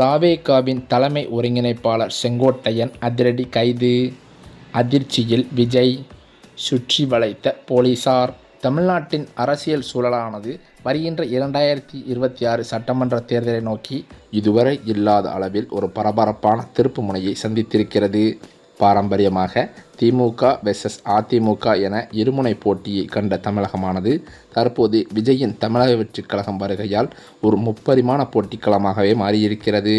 தாவேகாவின் தலைமை ஒருங்கிணைப்பாளர் செங்கோட்டையன் அதிரடி கைது. அதிர்ச்சியில் விஜய் சுற்றி வளைத்த போலீசார். தமிழ்நாட்டின் அரசியல் சூழலானது வருகின்ற இரண்டாயிரத்தி இருபத்தி ஆறு சட்டமன்ற தேர்தலை நோக்கி இதுவரை இல்லாத அளவில் ஒரு பரபரப்பான திருப்பு முனையை சந்தித்திருக்கிறது. பாரம்பரியமாக திமுக வெர்சஸ் அதிமுக என இருமுனை போட்டியை கண்ட தமிழகமானது தற்போது விஜயின் தமிழக வெற்றிக் கழகம் வருகையால் ஒரு முப்பரிமாண போட்டிக்களமாகவே மாறியிருக்கிறது.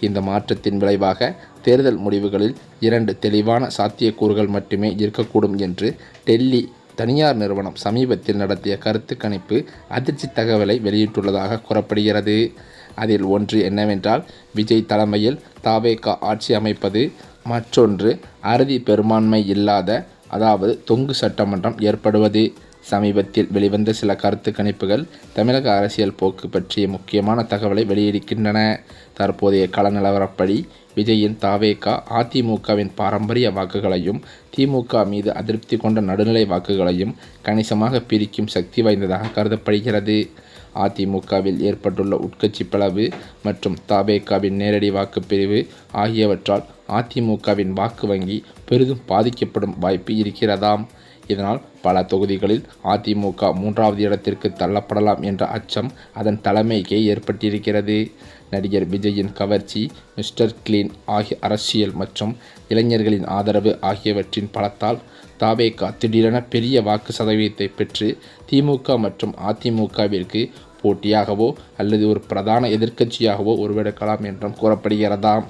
இந்த மாற்றத்தின் விளைவாக தேர்தல் முடிவுகளில் இரண்டு தெளிவான சாத்தியக்கூறுகள் மட்டுமே இருக்கக்கூடும் என்று டெல்லி தனியார் நிறுவனம் சமீபத்தில் நடத்திய கருத்து கணிப்பு அதிர்ச்சி தகவலை வெளியிட்டுள்ளதாக கூறப்படுகிறது. அதில் ஒன்று என்னவென்றால் விஜய் தலைமையில் தாவேகா ஆட்சி அமைப்பது மற்றொன்று அறுதி பெரும்பான்மை இல்லாத அதாவது தொங்கு சட்டமன்றம் ஏற்படுவது. சமீபத்தில் வெளிவந்த சில கருத்து கணிப்புகள் தமிழக அரசியல் போக்கு பற்றிய முக்கியமான தகவலை வெளியிடுகின்றன. தற்போதைய கள நிலவரப்படி விஜயின் தாவேகா அதிமுகவின் பாரம்பரிய வாக்குகளையும் திமுக மீது அதிருப்தி கொண்ட நடுநிலை வாக்குகளையும் கணிசமாக பிரிக்கும் சக்தி வாய்ந்ததாக கருதப்படுகிறது. அதிமுகவில் ஏற்பட்டுள்ள உட்கட்சி பிளவு மற்றும் தபேகாவின் நேரடி வாக்குப்பிரிவு ஆகியவற்றால் அதிமுகவின் வாக்கு வங்கி பெரிதும் பாதிக்கப்படும் வாய்ப்பு இருக்கிறதாம். இதனால் பல தொகுதிகளில் அதிமுக மூன்றாவது இடத்திற்கு தள்ளப்படலாம் என்ற அச்சம் அதன் தலைமைக்கே ஏற்பட்டிருக்கிறது. நடிகர் விஜயின் கவர்ச்சி மிஸ்டர் கிளீன் ஆகிய அரசியல் மற்றும் இளைஞர்களின் ஆதரவு ஆகியவற்றின் பலத்தால் தாவேகா திடீரென பெரிய வாக்கு சதவீதத்தை பெற்று திமுக மற்றும் அதிமுகவிற்கு போட்டியாகவோ அல்லது ஒரு பிரதான எதிர்க்கட்சியாகவோ உருவெடுக்கலாம் என்றும் கூறப்படுகிறதாம்.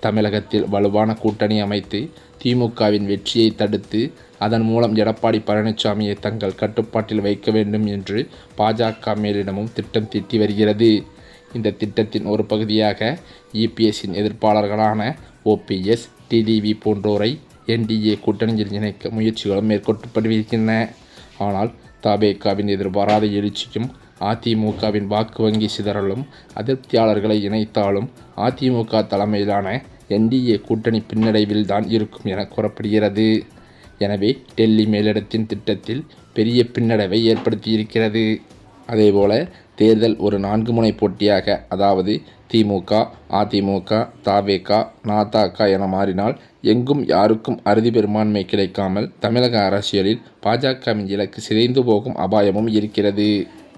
தமிழகத்தில் வலுவான கூட்டணி அமைத்து திமுகவின் வெற்றியை தடுத்து அதன் மூலம் எடப்பாடி பழனிசாமியை தங்கள் கட்டுப்பாட்டில் வைக்க வேண்டும் என்று பாஜக மேலிடமும் திட்டம் தீட்டி வருகிறது. இந்த திட்டத்தின் ஒரு பகுதியாக இபிஎஸ்ஸின் எதிர்ப்பாளர்களான ஓபிஎஸ் டிடிவி போன்றோரை என்டிஏ கூட்டணியில் இணைக்க முயற்சிகளும் மேற்கொள்ளப்படுகின்றன ஆனால் தபேகாவின் எதிர்பாராத எழுச்சியும் அதிமுகவின் வாக்கு வங்கி சிதறலும் அதிருப்தியாளர்களை இணைத்தாலும் அதிமுக தலைமையிலான என்டிஏ கூட்டணி பின்னடைவில் தான் இருக்கும் என கூறப்படுகிறது. எனவே டெல்லி மேலிடத்தின் திட்டத்தில் பெரிய பின்னடைவை ஏற்படுத்தியிருக்கிறது. அதேபோல தேர்தல் ஒரு நான்கு முனை போட்டியாக அதாவது திமுக அதிமுக தாவேக நாதக என மாறினால் எங்கும் யாருக்கும் அறுதி பெரும்பான்மை கிடைக்காமல் தமிழக அரசியலில் பாஜகவின் இலக்கு சிதைந்து போகும் அபாயமும் இருக்கிறது.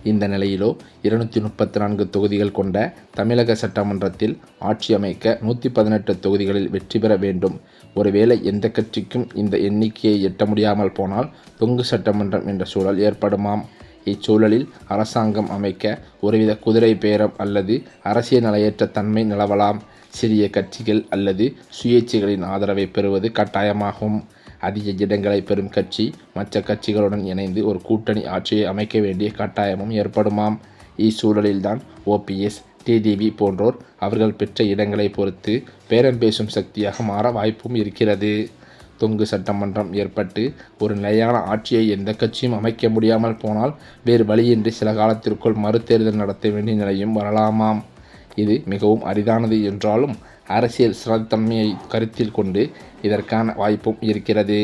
இந்த நிலையிலோ இருநூற்றி முப்பத்தி நான்கு தொகுதிகள் கொண்ட தமிழக சட்டமன்றத்தில் ஆட்சி அமைக்க நூற்றி பதினெட்டு தொகுதிகளில் வெற்றி பெற வேண்டும். ஒருவேளை எந்த கட்சிக்கும் இந்த எண்ணிக்கையை எட்ட முடியாமல் போனால் தொங்கு சட்டமன்றம் என்ற சூழல் ஏற்படுமாம். இச்சூழலில் அரசாங்கம் அமைக்க ஒருவித குதிரை பேரம் அல்லது அரசியல் நிலையற்ற தன்மை நிலவலாம். சிறிய கட்சிகள் அல்லது சுயேட்சைகளின் ஆதரவை பெறுவது கட்டாயமாகும். அதிக இடங்களை பெறும் கட்சி மற்ற கட்சிகளுடன் இணைந்து ஒரு கூட்டணி ஆட்சியை அமைக்க வேண்டிய கட்டாயமும் ஏற்படுமாம். இச்சூழலில்தான் ஓபிஎஸ் டிடிவி போன்றோர் அவர்கள் பெற்ற இடங்களை பொறுத்து பேரம் பேசும் சக்தியாக மாற வாய்ப்பும் இருக்கிறது. தொங்கு சட்டமன்றம் ஏற்பட்டு ஒரு நிலையான ஆட்சியை எந்த கட்சியும் அமைக்க முடியாமல் போனால் வேறு வழியின்றி சில காலத்திற்குள் மறுதேர்தல் நடத்த வேண்டிய நிலையும் வரலாமாம். இது மிகவும் அரிதானது என்றாலும் அரசியல் சிறத்தன்மையை கருத்தில் கொண்டு இதற்கான வாய்ப்பும் இருக்கிறது.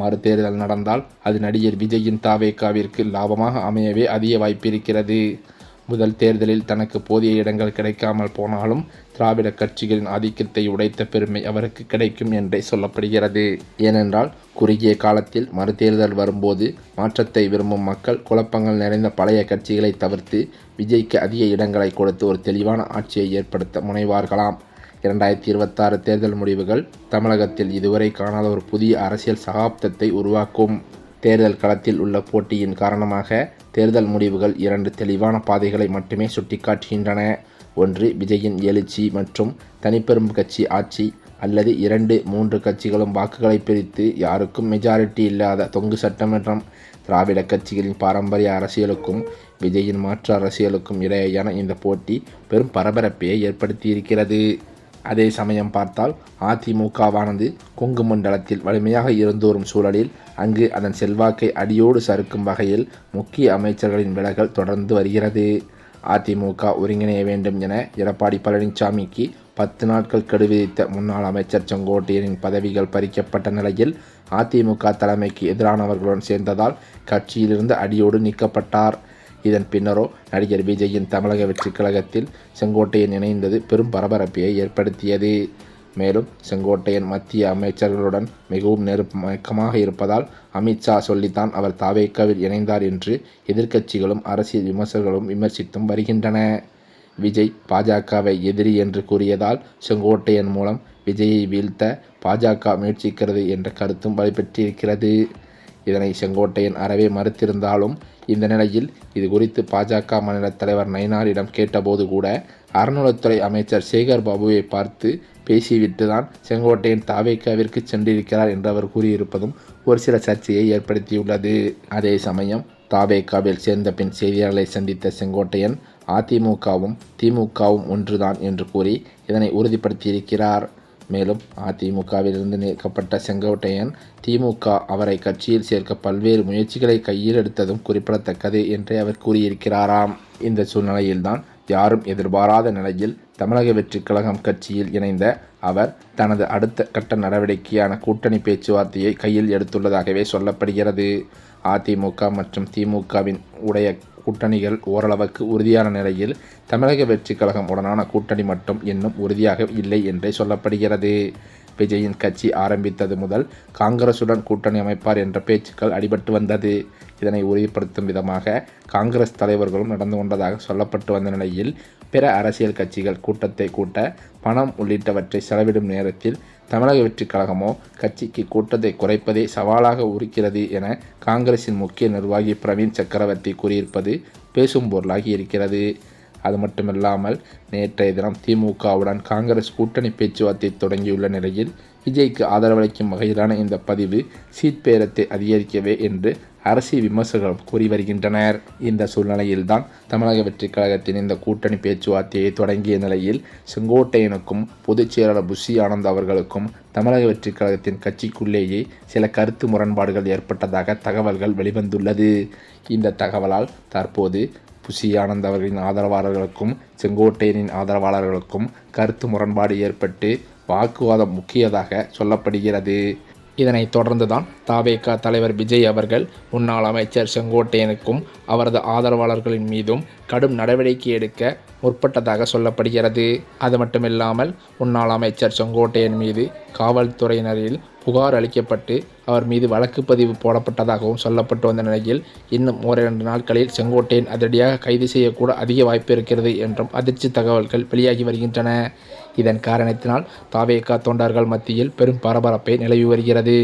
மறுதேர்தல் நடந்தால் அது நடிகர் விஜயின் தாவேக்காவிற்கு லாபமாக அமையவே அதிக வாய்ப்பு இருக்கிறது. முதல் தேர்தலில் தனக்கு போதிய இடங்கள் கிடைக்காமல் போனாலும் திராவிட கட்சிகளின் ஆதிக்கத்தை உடைத்த பெருமை அவருக்கு கிடைக்கும் என்றே சொல்லப்படுகிறது. ஏனென்றால் குறுகிய காலத்தில் மறுதேர்தல் வரும்போது மாற்றத்தை விரும்பும் மக்கள் குழப்பங்கள் நிறைந்த பழைய கட்சிகளை தவிர்த்து விஜய்க்கு அதிக இடங்களை கொடுத்து ஒரு தெளிவான ஆட்சியை ஏற்படுத்த முனைவார்களாம். இரண்டாயிரத்தி இருபத்தாறு தேர்தல் முடிவுகள் தமிழகத்தில் இதுவரை காணாத ஒரு புதிய அரசியல் சகாப்தத்தை உருவாக்கும். தேர்தல் களத்தில் உள்ள போட்டியின் காரணமாக தேர்தல் முடிவுகள் இரண்டு தெளிவான பாதைகளை மட்டுமே சுட்டிக்காட்டுகின்றன. ஒன்று விஜயின் எழுச்சி மற்றும் தனிப்பெரும் கட்சி ஆட்சி அல்லது இரண்டு மூன்று கட்சிகளும் வாக்குகளை பிரித்து யாருக்கும் மெஜாரிட்டி இல்லாத தொங்கு சட்டமன்றம் திராவிட கட்சிகளின் பாரம்பரிய அரசியலுக்கும் விஜயின் மாற்று அரசியலுக்கும் இடையேயான இந்த போட்டி பெரும் பரபரப்பையை ஏற்படுத்தியிருக்கிறது. அதே சமயம் பார்த்தால் அதிமுகவானது கொங்கு மண்டலத்தில் வலிமையாக இருந்து வரும் சூழலில் அங்கு அதன் செல்வாக்கை அடியோடு சறுக்கும் வகையில் முக்கிய அமைச்சர்களின் விலகல் தொடர்ந்து வருகிறது. அதிமுக ஒருங்கிணைய வேண்டும் என எடப்பாடி பழனிசாமிக்கு பத்து நாட்கள் கெடுவிதித்த முன்னாள் அமைச்சர் செங்கோட்டையனின் பதவிகள் பறிக்கப்பட்ட நிலையில் அதிமுக தலைமைக்கு எதிரானவர்களுடன் சேர்ந்ததால் கட்சியிலிருந்து அடியோடு நீக்கப்பட்டார். இதன் பின்னரோ நடிகர் விஜயின் தமிழக வெற்றிக் கழகத்தில் செங்கோட்டையன் இணைந்தது பெரும் பரபரப்பை ஏற்படுத்தியது. மேலும் செங்கோட்டையன் மத்திய அமைச்சர்களுடன் மிகவும் நெருக்கமாக இருப்பதால் அமித்ஷா சொல்லித்தான் அவர் தாவேக்காவில் இணைந்தார் என்று எதிர்க்கட்சிகளும் அரசியல் விமர்சகர்களும் விமர்சித்தும் வருகின்றன. விஜய் பாஜகவை எதிரி என்று கூறியதால் செங்கோட்டையன் மூலம் விஜயை வீழ்த்த பாஜக முயற்சிக்கிறது என்ற கருத்தும் வலுப்பெற்றிருக்கிறது. இதனை செங்கோட்டையன் அறவே மறுத்திருந்தாலும் இந்த நிலையில் இது குறித்து பாஜக மாநில தலைவர் நயினாரிடம் கேட்டபோது கூட அறநிலைத்துறை அமைச்சர் சேகர் பாபுவை பார்த்து பேசிவிட்டு தான் செங்கோட்டையன் தாவேக்காவிற்கு சென்றிருக்கிறார் என்று அவர் கூறியிருப்பதும் ஒரு சில சர்ச்சையை ஏற்படுத்தியுள்ளது. அதே சமயம் தாவேக்காவில் சேர்ந்த பின் செய்தியாளர்களை சந்தித்த செங்கோட்டையன் அதிமுகவும் திமுகவும் ஒன்றுதான் என்று கூறி இதனை உறுதிப்படுத்தியிருக்கிறார். மேலும் அதிமுகவிலிருந்து நீக்கப்பட்ட செங்கோட்டையன் திமுக அவரை கட்சியில் சேர்க்க பல்வேறு முயற்சிகளை கையில் எடுத்ததும் குறிப்பிடத்தக்கது என்று அவர் கூறியிருக்கிறாராம். இந்த சூழ்நிலையில்தான் யாரும் எதிர்பாராத நிலையில் தமிழக வெற்றி கழகம் கட்சியில் இணைந்த அவர் தனது அடுத்த கட்ட நடவடிக்கையான கூட்டணி பேச்சுவார்த்தையை கையில் எடுத்துள்ளதாகவே சொல்லப்படுகிறது. அதிமுக மற்றும் திமுகவின் உடைய கூட்டணிகள் ஓரளவுக்கு உறுதியான நிலையில் தமிழக வெற்றிக் கழகம் உடனான கூட்டணி மட்டும் இன்னும் உறுதியாக இல்லை என்றே சொல்லப்படுகிறது. விஜயின் கட்சி ஆரம்பித்தது முதல் காங்கிரசுடன் கூட்டணி அமைப்பார் என்ற பேச்சுக்கள் அடிபட்டு வந்தது. இதனை உறுதிப்படுத்தும் விதமாக காங்கிரஸ் தலைவர்களும் நடந்து கொண்டதாக சொல்லப்பட்டு வந்த நிலையில் பிற அரசியல் கட்சிகள் கூட்டத்தை கூட்ட பணம் உள்ளிட்டவற்றை செலவிடும் நேரத்தில் தமிழக வெற்றிக் கழகமோ கட்சிக்கு கூட்டத்தை குறைப்பதே சவாலாக உரிக்கிறது என காங்கிரசின் முக்கிய நிர்வாகி பிரவீன் சக்கரவர்த்தி கூறியிருப்பது பேசும் பொருளாகி இருக்கிறது. அது மட்டுமில்லாமல் நேற்றைய தினம் திமுகவுடன் காங்கிரஸ் கூட்டணி பேச்சுவார்த்தை தொடங்கியுள்ள நிலையில் விஜய்க்கு ஆதரவளிக்கும் வகையிலான இந்த பதிவு சீட் பேரத்தை அதிகரிக்கவே என்று அரசியல் விமர்சகர்களும் கூறி வருகின்றனர். இந்த சூழ்நிலையில்தான் தமிழக வெற்றிக் கழகத்தின் இந்த கூட்டணி பேச்சுவார்த்தையை தொடங்கிய நிலையில் செங்கோட்டையனுக்கும் பொதுச் செயலாளர் புஷி ஆனந்த் அவர்களுக்கும் தமிழக வெற்றிக் கழகத்தின் கட்சிக்குள்ளேயே சில கருத்து முரண்பாடுகள் ஏற்பட்டதாக தகவல்கள் வெளிவந்துள்ளது. இந்த தகவலால் தற்போது புஷி ஆனந்த் அவர்களின் ஆதரவாளர்களுக்கும் செங்கோட்டையனின் ஆதரவாளர்களுக்கும் கருத்து முரண்பாடு ஏற்பட்டு வாக்குவாதம் முக்கியதாக சொல்லப்படுகிறது. இதனைத் தொடர்ந்துதான் தாவேகா தலைவர் விஜய் அவர்கள் முன்னாள் அமைச்சர் செங்கோட்டையனுக்கும் அவரது ஆதரவாளர்களின் மீதும் கடும் நடவடிக்கை எடுக்க முற்பட்டதாக சொல்லப்படுகிறது. அது மட்டுமில்லாமல் முன்னாள் அமைச்சர் செங்கோட்டையன் மீது காவல்துறையினரில் புகார் அளிக்கப்பட்டு அவர் மீது வழக்கு பதிவு போடப்பட்டதாகவும் சொல்லப்பட்டு வந்த நிலையில் இன்னும் ஓரிரண்டு நாட்களில் செங்கோட்டையன் அதிரடியாக கைது செய்யக்கூட அதிக வாய்ப்பு இருக்கிறது என்றும் அதிர்ச்சி தகவல்கள் வெளியாகி வருகின்றன. இதன் காரணத்தினால் தாவேகா தொண்டர்கள் மத்தியில் பெரும் பரபரப்பை நிலவி வருகிறது.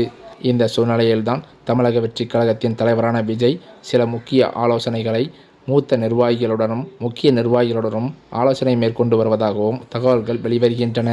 இந்த சூழ்நிலையில்தான் தமிழக வெற்றிக் கழகத்தின் தலைவரான விஜய் சில முக்கிய ஆலோசனைகளை மூத்த நிர்வாகிகளுடனும் முக்கிய நிர்வாகிகளுடனும் ஆலோசனை மேற்கொண்டு வருவதாகவும் தகவல்கள் வெளிவருகின்றன.